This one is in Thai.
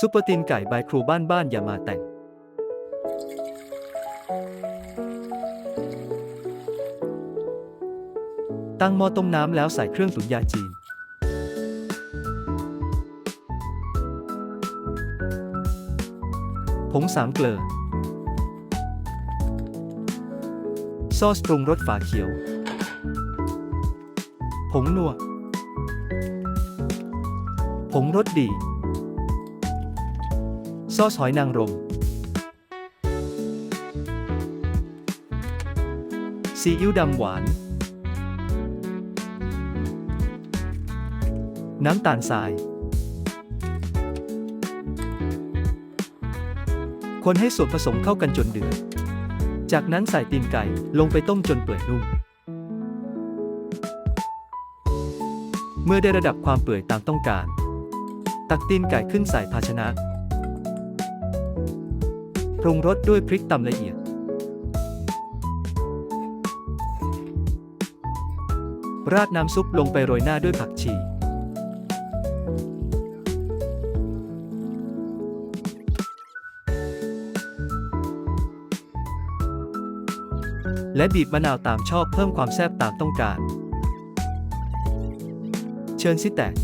ซุปเปอร์ตีนไก่บายครูบ้านบ้านอย่ามาแต่ง ตั้งหม้อต้มน้ำแล้วใส่เครื่องตุ๋นยาจีน ผงสามเกลือ ซอสปรุงรสฝาเขียว ผงนัว ผงรสดี ซอสหอยนางรม ซีอิ๊วดำหวาน น้ำตาลทราย คนให้ส่วนผสมเข้ากันจนเดือด จากนั้นใส่ตีนไก่ลงไปต้มจนเปื่อยนุ่ม เมื่อได้ระดับความเปื่อยตามต้องการ ตักตีนไก่ขึ้นใส่ภาชนะ รุงรสด้วยพริกตำละเอียด ราดน้ำซุปลงไปโรยหน้าด้วยผักชี และบีบมะนาวตามชอบเพิ่มความแซ่บตามต้องการ เชิญสิแตก